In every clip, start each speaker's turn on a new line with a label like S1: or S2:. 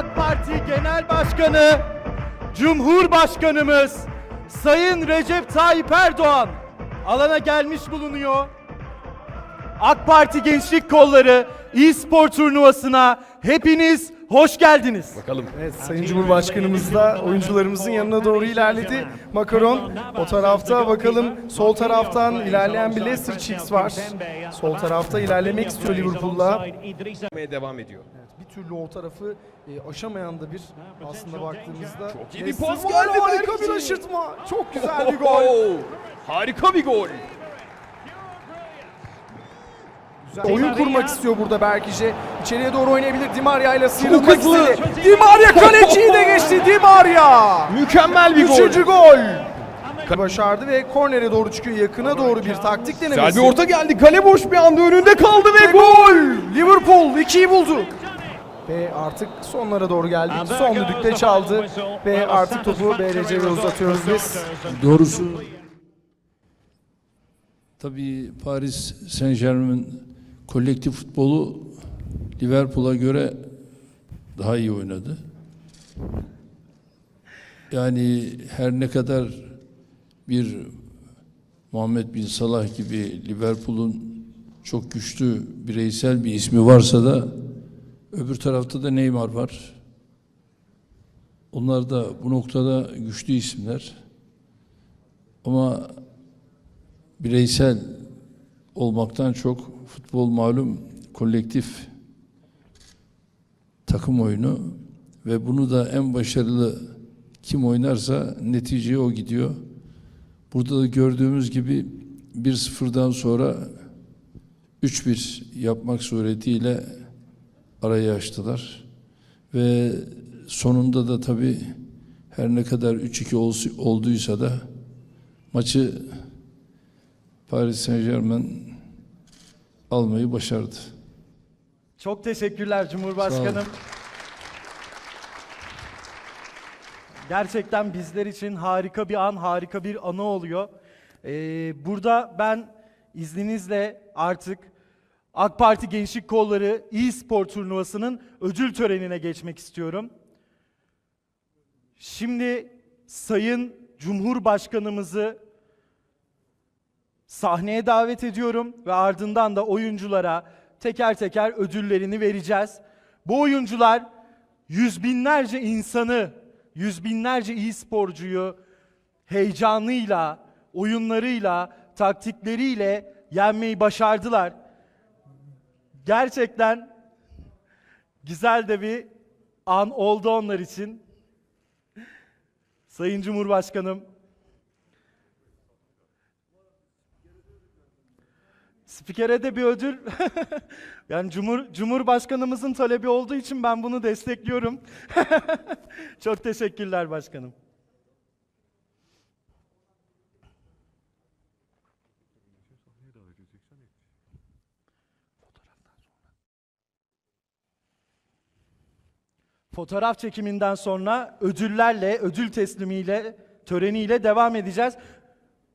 S1: AK Parti Genel Başkanı, Cumhurbaşkanımız Sayın Recep Tayyip Erdoğan alana gelmiş bulunuyor. AK Parti Gençlik Kolları e-spor turnuvasına hepiniz hoş geldiniz.
S2: Evet, Sayın Cumhurbaşkanımız da oyuncularımızın yanına doğru ilerledi. Makaron o tarafta bakalım sol taraftan ilerleyen bir Leicester Chiefs var. Sol tarafta ilerlemek istiyor Liverpool'la.
S3: devam ediyor.
S2: Bir türlü o tarafı e, aşamayan da bir aslında baktığımızda. Çok
S3: iyi bir pas geldi
S2: Harika bir aşırtma. Çok güzel bir gol.
S3: Harika bir gol.
S2: Güzel. Oyun kurmak istiyor burada Berkişe. İçeriye doğru oynayabilir. Di Maria ile sıyrılmak istedi. Di Maria kaleciyi de geçti. Di Maria.
S3: Mükemmel bir gol.
S2: Üçüncü gol. Başardı ve kornere doğru çıkıyor. Yakına doğru bir taktik denemesi.
S3: Güzel bir orta geldi. Kale boş bir anda önünde kaldı ve gol!
S2: Liverpool 2'yi buldu. Ve artık sonlara doğru geldik. Son düdükte çaldı. Ve artık topu BRC'ye uzatıyoruz biz.
S4: Doğrusu tabii Paris Saint Germain kolektif futbolu Liverpool'a göre daha iyi oynadı. Yani her ne kadar bir Muhammed Bin Salah gibi Liverpool'un çok güçlü bireysel bir ismi varsa da öbür tarafta da Neymar var. Onlar da bu noktada güçlü isimler. Ama bireysel olmaktan çok futbol malum kolektif takım oyunu ve bunu da en başarılı kim oynarsa neticeye o gidiyor. Burada da gördüğümüz gibi 1-0'dan sonra 3-1 yapmak suretiyle arayı açtılar. Ve sonunda da tabii her ne kadar 3-2 olsu- olduysa da maçı Paris Saint Germain almayı başardı.
S1: Çok teşekkürler Cumhurbaşkanım. Gerçekten bizler için harika bir an, harika bir anı oluyor. Ee, burada ben izninizle artık AK Parti Gençlik Kolları e-spor turnuvasının ödül törenine geçmek istiyorum. Şimdi Sayın Cumhurbaşkanımızı sahneye davet ediyorum ve ardından da oyunculara teker teker ödüllerini vereceğiz. Bu oyuncular yüz binlerce insanı, yüz binlerce iyi sporcuyu heyecanıyla, oyunlarıyla, taktikleriyle yenmeyi başardılar. Gerçekten güzel de bir an oldu onlar için. Sayın Cumhurbaşkanım, Spikere de bir ödül. yani Cumhur, Cumhurbaşkanımızın talebi olduğu için ben bunu destekliyorum. Çok teşekkürler başkanım. Fotoğraf çekiminden sonra ödüllerle, ödül teslimiyle, töreniyle devam edeceğiz.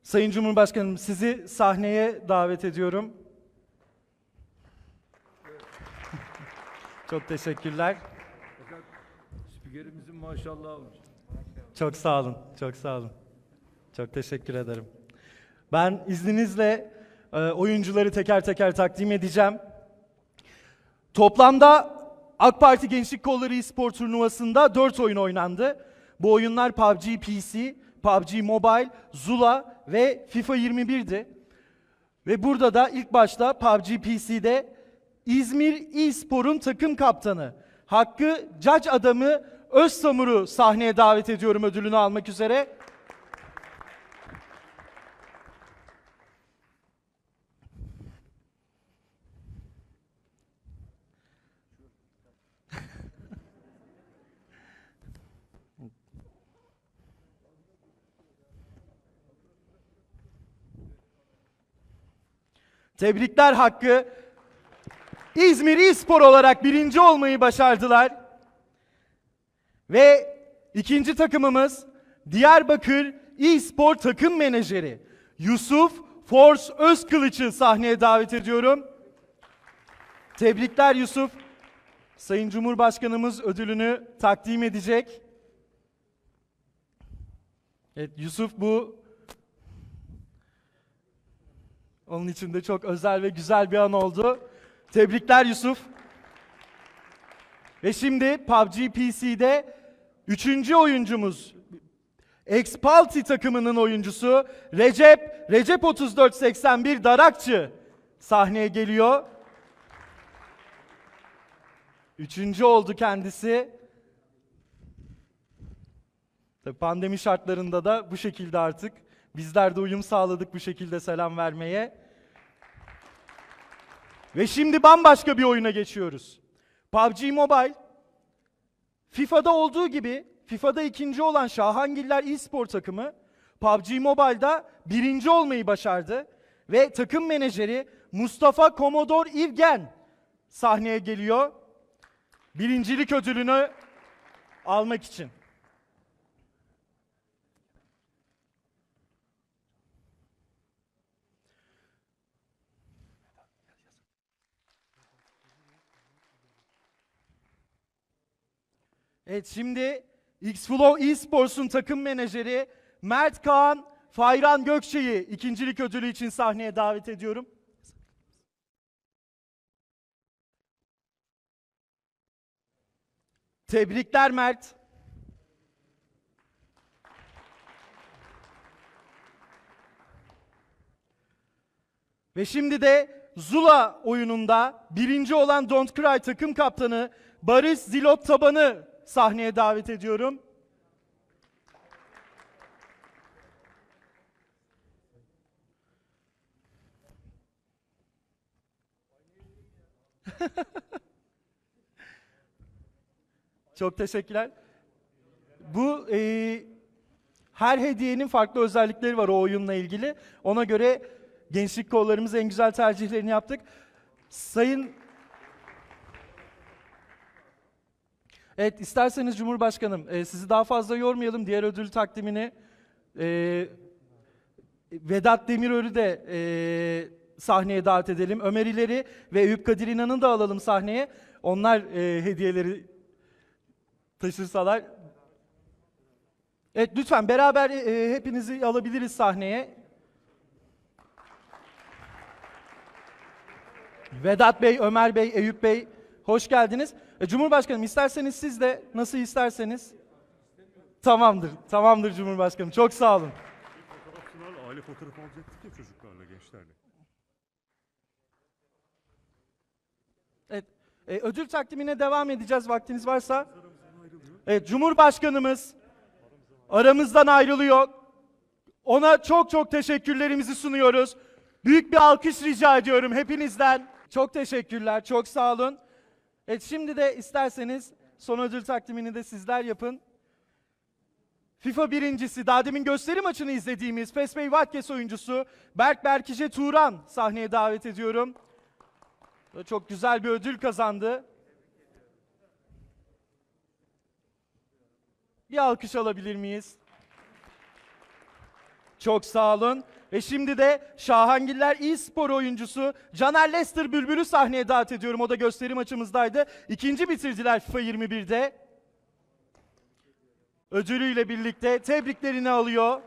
S1: Sayın Cumhurbaşkanım sizi sahneye davet ediyorum. Çok teşekkürler.
S4: Spikerimizin maşallah
S1: Çok sağ olun. Çok sağ olun. Çok teşekkür ederim. Ben izninizle e, oyuncuları teker teker takdim edeceğim. Toplamda AK Parti Gençlik Kolları e-spor turnuvasında 4 oyun oynandı. Bu oyunlar PUBG PC, PUBG Mobile, Zula ve FIFA 21'di. Ve burada da ilk başta PUBG PC'de İzmir e-spor'un takım kaptanı Hakkı Cac adamı Özsamur'u sahneye davet ediyorum ödülünü almak üzere. Tebrikler Hakkı. İzmir İspor olarak birinci olmayı başardılar. Ve ikinci takımımız Diyarbakır İspor takım menajeri Yusuf Force Özkılıç'ı sahneye davet ediyorum. Tebrikler Yusuf. Sayın Cumhurbaşkanımız ödülünü takdim edecek. Evet Yusuf bu onun için de çok özel ve güzel bir an oldu. Tebrikler Yusuf. Ve şimdi PUBG PC'de üçüncü oyuncumuz Expalti takımının oyuncusu Recep, Recep 3481 Darakçı sahneye geliyor. Üçüncü oldu kendisi. Tabii pandemi şartlarında da bu şekilde artık bizler de uyum sağladık bu şekilde selam vermeye. Ve şimdi bambaşka bir oyuna geçiyoruz. PUBG Mobile FIFA'da olduğu gibi FIFA'da ikinci olan Şahangiller e-spor takımı PUBG Mobile'da birinci olmayı başardı. Ve takım menajeri Mustafa Komodor İvgen sahneye geliyor. Birincilik ödülünü almak için. Evet şimdi Xflow eSports'un takım menajeri Mert Kaan Fayran Gökçe'yi ikincilik ödülü için sahneye davet ediyorum. Tebrikler Mert. Ve şimdi de Zula oyununda birinci olan Don't Cry takım kaptanı Barış Zilot Taban'ı sahneye davet ediyorum. Çok teşekkürler. Bu e, her hediyenin farklı özellikleri var o oyunla ilgili. Ona göre gençlik kollarımız en güzel tercihlerini yaptık. Sayın Evet isterseniz Cumhurbaşkanım e, sizi daha fazla yormayalım. Diğer ödül takdimini e, Vedat Demirör'ü de e, sahneye davet edelim. Ömer İleri ve Eyüp Kadir İnan'ı da alalım sahneye. Onlar e, hediyeleri taşırsalar. Evet lütfen beraber e, hepinizi alabiliriz sahneye. Vedat Bey, Ömer Bey, Eyüp Bey hoş geldiniz. E, Cumhurbaşkanım isterseniz siz de nasıl isterseniz. Tamamdır, tamamdır Cumhurbaşkanım. Çok sağ olun.
S5: Fotoğrafçılarla aile fotoğrafı alacaktık ya çocuklarla, gençlerle.
S1: Evet, e, ödül takdimine devam edeceğiz vaktiniz varsa. Evet, Cumhurbaşkanımız aramızdan ayrılıyor. Ona çok çok teşekkürlerimizi sunuyoruz. Büyük bir alkış rica ediyorum hepinizden. Çok teşekkürler, çok sağ olun. Evet, şimdi de isterseniz son ödül takdimini de sizler yapın. FIFA birincisi, daha demin gösteri maçını izlediğimiz Fesbey Vatkes oyuncusu Berk Berkice Turan sahneye davet ediyorum. Çok güzel bir ödül kazandı. Bir alkış alabilir miyiz? Çok sağ olun. Ve şimdi de Şahangiller e-spor oyuncusu Caner Lester Bülbül'ü sahneye davet ediyorum. O da gösteri maçımızdaydı. İkinci bitirdiler FIFA 21'de. Ödülüyle birlikte tebriklerini alıyor.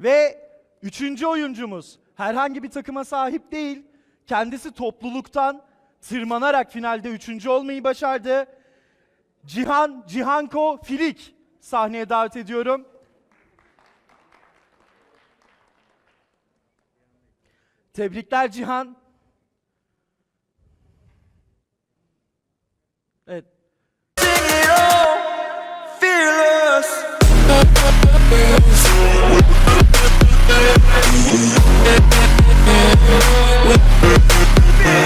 S1: Ve üçüncü oyuncumuz herhangi bir takıma sahip değil. Kendisi topluluktan tırmanarak finalde üçüncü olmayı başardı. Cihan Cihanko Filik sahneye davet ediyorum. Tebrikler Cihan. Evet.